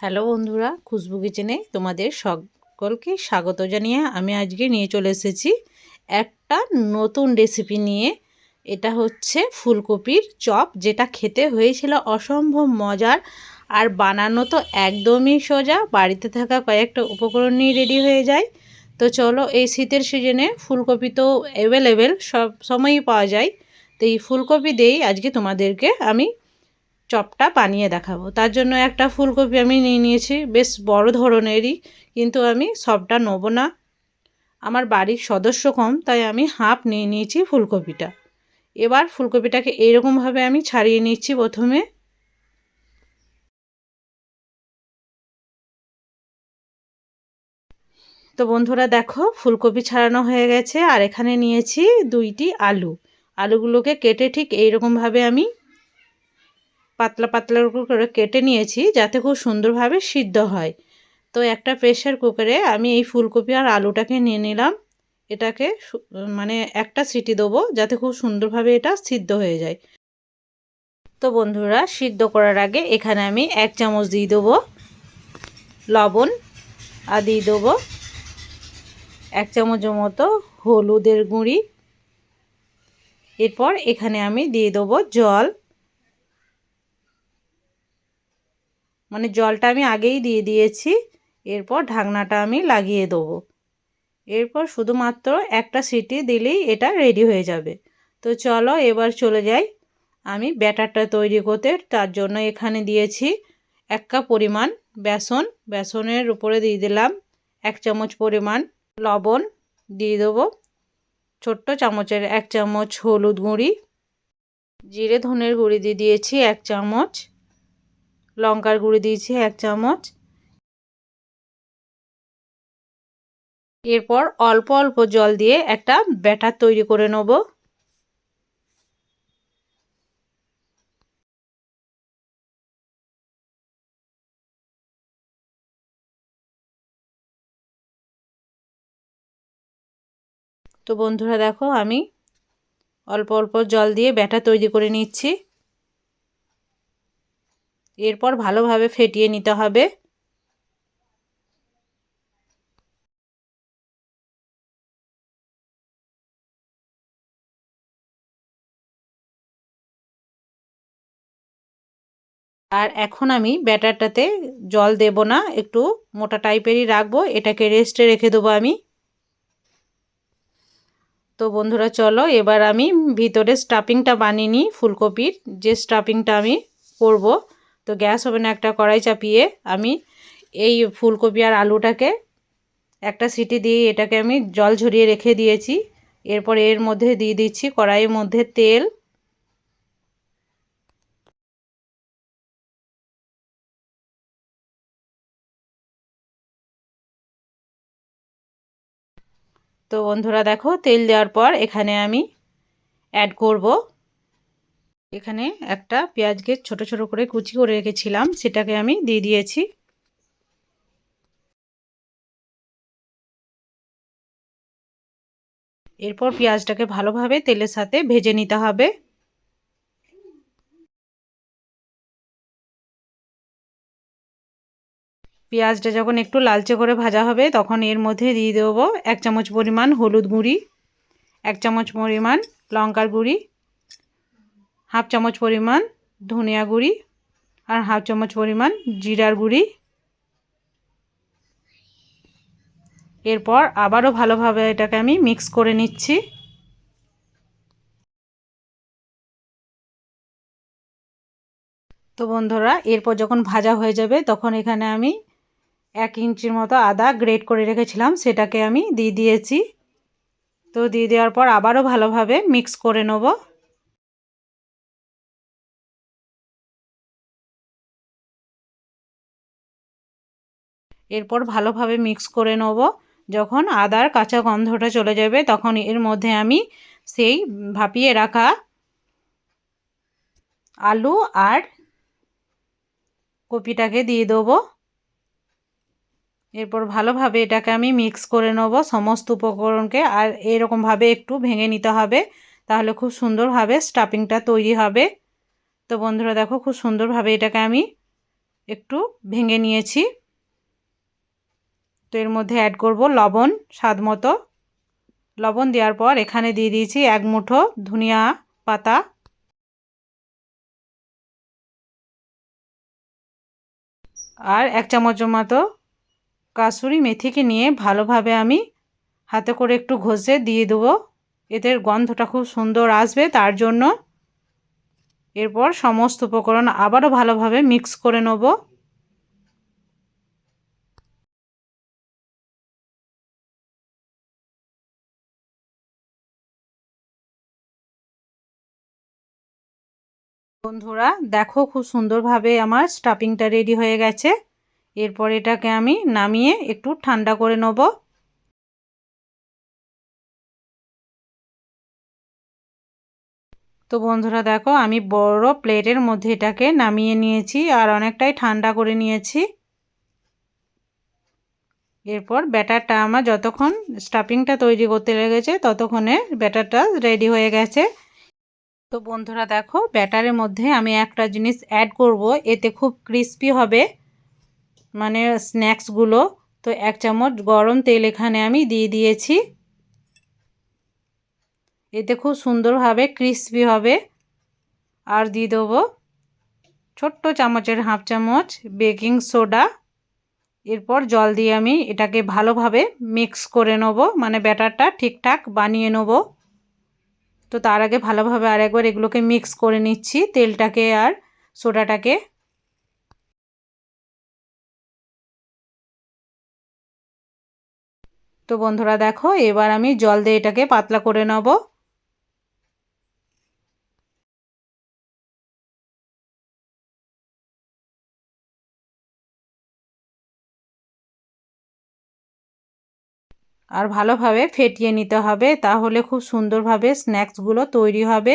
Hello বন্ধুরা, খুশবু কিচেনে তোমাদের সকলকে স্বাগত জানিয়ে আমি আজকে নিয়ে চলে এসেছি একটা নতুন রেসিপি নিয়ে। এটা হচ্ছে ফুলকপির চপ, যেটা খেতে হয়েছিল অসম্ভব মজার আর বানানো তো একদমই সোজা। বাড়িতে থাকা কয়েকটা উপকরণ নিয়ে রেডি হয়ে যায়। তো চলো এই শীতের সিজনে ফুলকপি তো অ্যাভেলেবেল সব সময়ই পাওয়া যায়। তো এই ফুলকপি দিয়েই আজকে তোমাদেরকে আমি চপটা বানিয়ে দেখাবো। তার জন্য একটা ফুলকপি আমি নিয়ে নিয়েছি, বেশ বড় ধরনেরই, কিন্তু আমি সবটা নেব না। আমার বাড়ির সদস্য কম, তাই আমি হাফ নিয়ে নিয়েছি ফুলকপিটা। এবার ফুলকপিটাকে এরকমভাবে আমি ছাড়িয়ে নিচ্ছি প্রথমে। তো বন্ধুরা দেখো, ফুলকপি ছাড়ানো হয়ে গেছে, আর এখানে নিয়েছি দুইটি আলু। আলুগুলোকে কেটে ঠিক এইরকমভাবে আমি পাতলা পাতলা করে কেটে নিয়েছি যাতে খুব সুন্দরভাবে সিদ্ধ হয়। তো একটা প্রেশার কুকারে আমি এই ফুলকপি আর আলুটাকে নিয়ে নিলাম। এটাকে মানে একটা সিটি দেবো যাতে খুব সুন্দরভাবে এটা সিদ্ধ হয়ে যায়। তো বন্ধুরা, সিদ্ধ করার আগে এখানে আমি এক চামচ দিয়ে দেবো লবণ আর দিয়ে দেবো এক চামচের মতো হলুদের গুঁড়ি। এরপর এখানে আমি দিয়ে দেবো জল। মানে জলটা আমি আগেই দিয়ে দিয়েছি, এরপর ঢাকনাটা আমি লাগিয়ে দেবো। এরপর শুধুমাত্র একটা সিটি দিলেই এটা রেডি হয়ে যাবে। তো চলো এবার চলে যাই আমি ব্যাটারটা তৈরি করতে, তার জন্য এখানে দিয়েছি এক কাপ পরিমাণ বেসন। বেসনের উপরে দিয়ে দিলাম এক চামচ পরিমাণ লবণ দিয়ে দেবো, ছোট্ট চামচের এক চামচ হলুদ গুঁড়ি, জিরে ধনের গুঁড়ি দিয়ে দিয়েছি এক চামচ লঙ্কার গুঁড়ি দিয়েছি এক চামচ। এরপর অল্প অল্প জল দিয়ে একটা ব্যাটার তৈরি করে নেব। তো বন্ধুরা দেখো, আমি অল্প অল্প জল দিয়ে ব্যাটার তৈরি করে নিচ্ছি। এরপর ভালোভাবে ফেটিয়ে নিতে হবে। আর এখন আমি ব্যাটারটাতে জল দেব না, একটু মোটা টাইপেরই রাখব, এটাকে রেস্টে রেখে দেবো আমি। তো বন্ধুরা, চলো এবার আমি ভিতরে স্টাফিংটা বানিয়ে নিই, ফুলকপির। যে স্টাফিংটা আমি করব তো গ্যাস ওভেনে একটা কড়াই চাপিয়ে আমি এই ফুলকপি আর আলুটাকে একটা সিটি দিয়ে এটাকে আমি জল ঝরিয়ে রেখে দিয়েছি। এরপর এর মধ্যে দিয়ে দিচ্ছি কড়াইয়ের মধ্যে তেল। তো বন্ধুরা দেখো তেল দেওয়ার পর এখানে আমি অ্যাড করব। এখানে একটা পেঁয়াজকে ছোট ছোট করে কুচি করে রেখেছিলাম, সেটাকে আমি দিয়ে দিয়েছি। এরপর পেঁয়াজটাকে ভালোভাবে তেলের সাথে ভেজে নিতে হবে। পেঁয়াজটা যখন একটু লালচে করে ভাজা হবে, তখন এর মধ্যে দিয়ে দেবো এক চামচ পরিমাণ হলুদ গুঁড়ি, এক চামচ পরিমাণ লঙ্কার গুঁড়ি হাফ চামচ পরিমাণ ধনিয়া গুঁড়ি আর হাফ চামচ পরিমাণ জিরার গুঁড়ি। এরপর আবারও ভালোভাবে এটাকে আমি মিক্স করে নিচ্ছি। তো বন্ধুরা, এরপর যখন ভাজা হয়ে যাবে, তখন এখানে আমি এক ইঞ্চির মতো আদা গ্রেট করে রেখেছিলাম, সেটাকে আমি দিয়ে দিয়েছি। তো দিয়ে দেওয়ার পর আবারও ভালোভাবে মিক্স করে নেব। এরপর ভালোভাবে মিক্স করে নেব। যখন আদার কাঁচা গন্ধটা চলে যাবে, তখন এর মধ্যে আমি সেই ভাপিয়ে রাখা আলু আর কপিটাকে দিয়ে দেবো। এরপর ভালোভাবে এটাকে আমি মিক্স করে নেব সমস্ত উপকরণকে। আর এরকমভাবে একটু ভেঙে নিতে হবে, তাহলে খুব সুন্দরভাবে স্টাফিংটা তৈরি হবে। তো বন্ধুরা দেখো, খুব সুন্দরভাবে এটাকে আমি একটু ভেঙে নিয়েছি। তো এর মধ্যে অ্যাড করব লবণ, স্বাদ মতো। লবণ দেওয়ার পর এখানে দিয়ে দিয়েছি এক মুঠো ধনিয়া পাতা। আর এক চামচের মতো কাসুরি মেথিকে নিয়ে ভালোভাবে আমি হাতে করে একটু ঘষে দিয়ে দেবো। এদের গন্ধটা খুব সুন্দর আসবে তার জন্য। এরপর সমস্ত উপকরণ আবারও ভালোভাবে মিক্স করে নেব। বন্ধুরা, দেখো খুব সুন্দরভাবে আমার স্টাফিংটা রেডি হয়ে গেছে। এরপর এটাকে আমি নামিয়ে একটু ঠান্ডা করে নেব। তো বন্ধুরা, দেখো আমি বড় প্লেটের মধ্যে এটাকে নামিয়ে নিয়েছি আর অনেকটাই ঠান্ডা করে নিয়েছি। এরপর ব্যাটারটা আমার যতক্ষণ স্টাফিংটা তৈরি করতে লেগেছে, ততক্ষণে ব্যাটারটা রেডি হয়ে গেছে। তো বন্ধুরা দেখো, ব্যাটারের মধ্যে আমি একটা জিনিস অ্যাড করব, এতে খুব ক্রিস্পি হবে মানে স্ন্যাক্সগুলো তো এক চামচ গরম তেল এখানে আমি দিয়ে দিয়েছি। এতে খুব সুন্দরভাবে ক্রিস্পি হবে। আর দিয়ে দেবো ছোট্ট চামচের হাফ চামচ বেকিং সোডা এরপর জল দিয়ে আমি এটাকে ভালোভাবে মিক্স করে নেব মানে ব্যাটারটা ঠিকঠাক বানিয়ে নেব। তো তার আগে ভালোভাবে আর একবার এগুলোকে মিক্স করে নিচ্ছি, তেলটাকে আর সোডাটাকে। তো বন্ধুরা দেখো, এবার আমি জল দিয়ে এটাকে পাতলা করে নেব। আর ভালোভাবে ফেটিয়ে নিতে হবে, তাহলে খুব সুন্দরভাবে স্ন্যাক্সগুলো তৈরি হবে।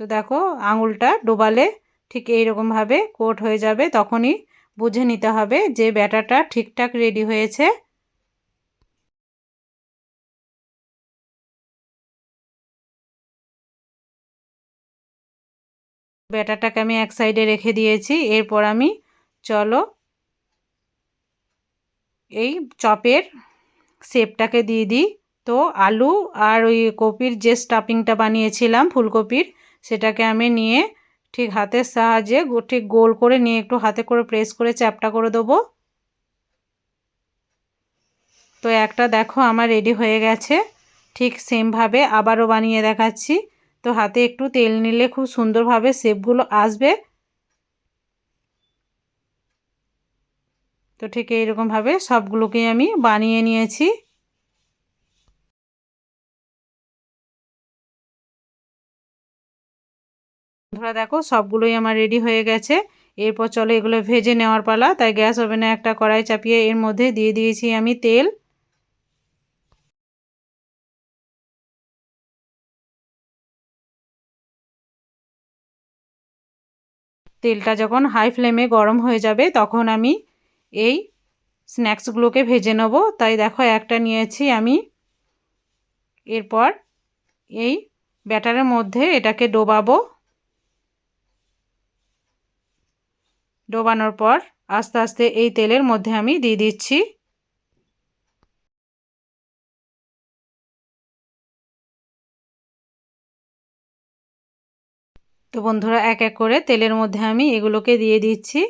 তো দেখো, আঙুলটা ডোবালে ঠিক এইরকমভাবে কোট হয়ে যাবে, তখনই বুঝে নিতে হবে যে ব্যাটারটা ঠিকঠাক রেডি হয়েছে। ব্যাটারটাকে আমি এক সাইডে রেখে দিয়েছি, এরপর আমি চলো এই চপের শেপটাকে দিয়ে দিই। তো আলু আর ওই কপির যে স্টাফিংটা বানিয়েছিলাম, ফুলকপির, সেটাকে আমি নিয়ে ঠিক হাতের সাহায্যে ঠিক গোল করে নিয়ে একটু হাতে করে প্রেস করে চ্যাপটা করে দেবো। তো একটা দেখো আমার রেডি হয়ে গেছে। ঠিক সেমভাবে আবারও বানিয়ে দেখাচ্ছি। তো হাতে একটু তেল নিলে খুব সুন্দরভাবে শেপগুলো আসবে। তো ঠিক এইরকমভাবে সবগুলোকেই আমি বানিয়ে নিয়েছি। বন্ধুরা দেখো, সবগুলোই আমার রেডি হয়ে গেছে। এরপর চলো এগুলো ভেজে নেওয়ার পালা। তাই গ্যাস ওভেনে একটা কড়াই চাপিয়ে এর মধ্যে দিয়ে দিয়েছি আমি তেল। তেলটা যখন হাই ফ্লেমে গরম হয়ে যাবে, তখন আমি এই স্ন্যাক্সগুলোকে ভেজে নেব। তাই দেখো একটা নিয়েছি আমি। এরপর এই ব্যাটারের মধ্যে এটাকে ডোবাবো। ডোবানোর পর আস্তে আস্তে এই তেলের মধ্যে আমি দিয়ে দিচ্ছি। তো বন্ধুরা, এক এক করে তেলের মধ্যে আমি এগুলোকে দিয়ে দিচ্ছি।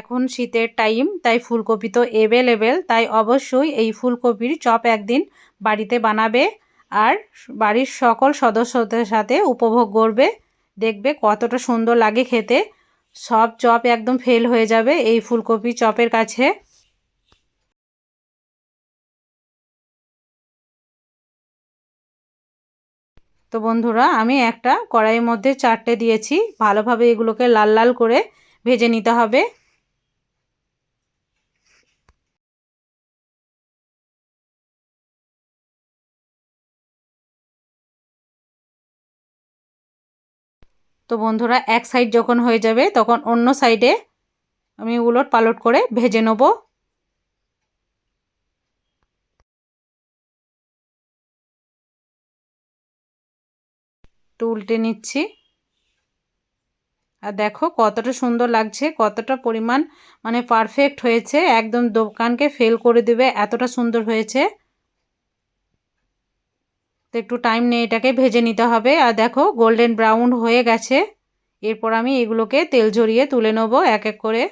এখন শীতের টাইম, তাই ফুলকপি তো অ্যাভেলেবেল তাই অবশ্যই এই ফুলকপির চপ একদিন বাড়িতে বানাবে আর বাড়ির সকল সদস্যদের সাথে উপভোগ করবে, দেখবে কতটা সুন্দর লাগে খেতে। সব চপ একদম ফেল হয়ে যাবে এই ফুলকপি চপের কাছে। তো বন্ধুরা, আমি একটা কড়াইয়ের মধ্যে চারটে দিয়েছি, ভালোভাবে এগুলোকে লাল লাল করে ভেজে নিতে হবে। তো বন্ধুরা, এক সাইড যখন হয়ে যাবে, তখন অন্য সাইডে আমি উলট পালট করে ভেজে নেব। তো উল্টে নিচ্ছি। আর দেখো কতটা সুন্দর লাগছে, কতটা পরিমাণ মানে পারফেক্ট হয়েছে। একদম দোকানকে ফেল করে দেবে, এতটা সুন্দর হয়েছে। তো একটু টাইম নিয়ে এটাকে ভেজে নিতে হবে। আর দেখো গোল্ডেন ব্রাউন হয়ে গেছে। এরপর আমি এগুলোকে তেল ঝরিয়ে তুলে নেব এক এক করে।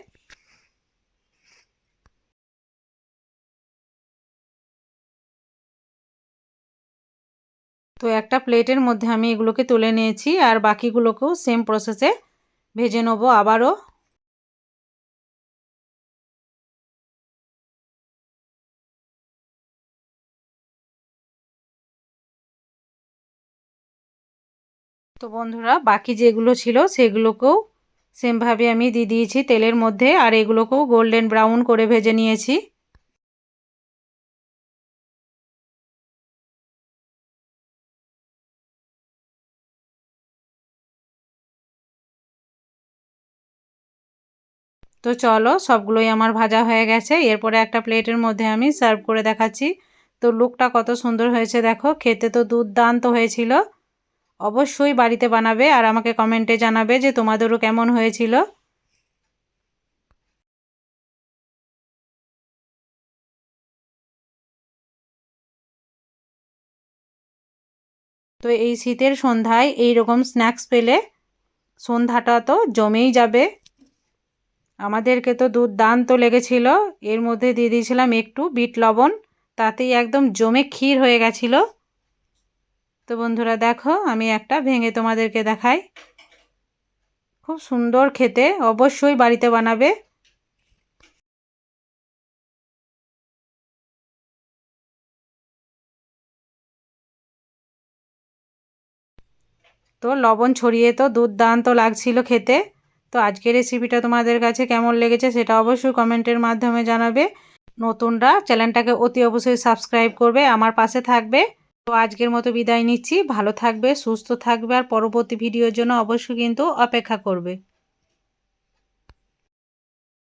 তো একটা প্লেটের মধ্যে আমি এগুলোকে তুলে নিয়েছি। আর বাকিগুলোকেও সেম প্রসেসে ভেজে নেব আবারও। তো বন্ধুরা, বাকি যেগুলো ছিল সেগুলোকেও সেমভাবে আমি দিয়ে দিয়েছি তেলের মধ্যে, আর এগুলোকেও গোল্ডেন ব্রাউন করে ভেজে নিয়েছি। তো চলো, সবগুলোই আমার ভাজা হয়ে গেছে। এরপরে একটা প্লেটের মধ্যে আমি সার্ভ করে দেখাচ্ছি। তো লুকটা কত সুন্দর হয়েছে, দেখো। খেতে তো দুর্দান্ত হয়েছিল। অবশ্যই বাড়িতে বানাবে আর আমাকে কমেন্টে জানাবে যে তোমাদেরও কেমন হয়েছিল। তো এই শীতের সন্ধ্যায় এই রকম স্ন্যাক্স পেলে সন্ধ্যাটা তো জমেই যাবে। আমাদেরকে তো দুর্দান্ত লেগেছিল। এর মধ্যে দিয়ে দিয়েছিলাম একটু বিট লবণ, তাতেই একদম জমে ক্ষীর হয়ে গেছিল। তো বন্ধুরা দেখো, আমি একটা ভেঙে তোমাদেরকে দেখাই। খুব সুন্দর খেতে, অবশ্যই বাড়িতে বানাবে। তো লবণ ছড়িয়ে তো দুর্দান্ত লাগছিল খেতে। তো আজকের রেসিপিটা তোমাদের কাছে কেমন লেগেছে সেটা অবশ্যই কমেন্টের মাধ্যমে জানাবে। নতুনরা চ্যানেলটাকে অতি অবশ্যই সাবস্ক্রাইব করবে, আমার পাশে থাকবে। তো আজকের মতো বিদায় নিচ্ছি। ভালো থাকবে, সুস্থ থাকবে, আর পরবর্তী ভিডিওর জন্য অবশ্যই কিন্তু অপেক্ষা করবে।